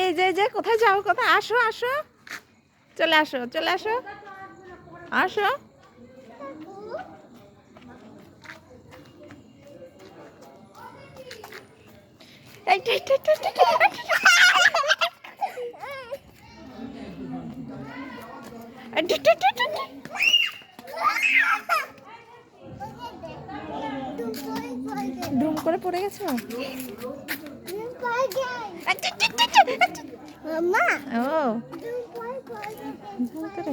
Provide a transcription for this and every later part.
এই যে যে কোথায় যাও? কোথায়? আসো আসো। চলে আসো চলে আসো। আসো। ডুম করে পড়ে গেছো? ও। ডুম করে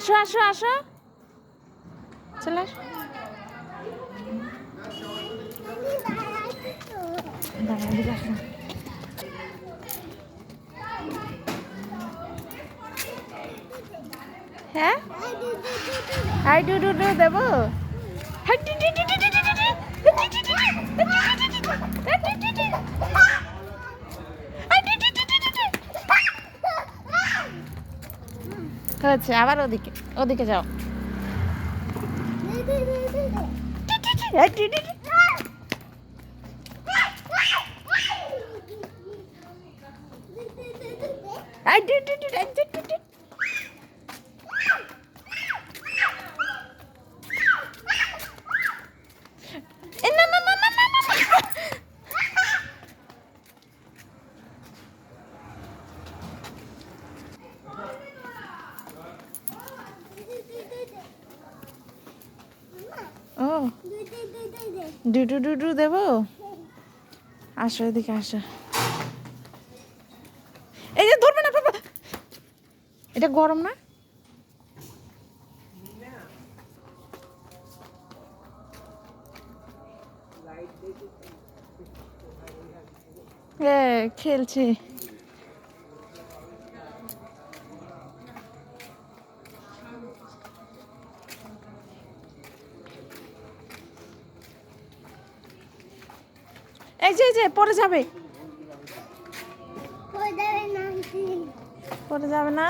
আসো আসো আসো চলে হ্যাঁ ডু ডু ডু দেবো হয়েছে আবার ওদিকে ওদিকে যাও। I did it, I did ও। ডুডু ডুডু দেবো? আসো এদিকে, আসো। এই যে ধরবে না বাবা এটা গরম না? খেলছে। এই যে যে পরে যাবে। পরে যাবে না?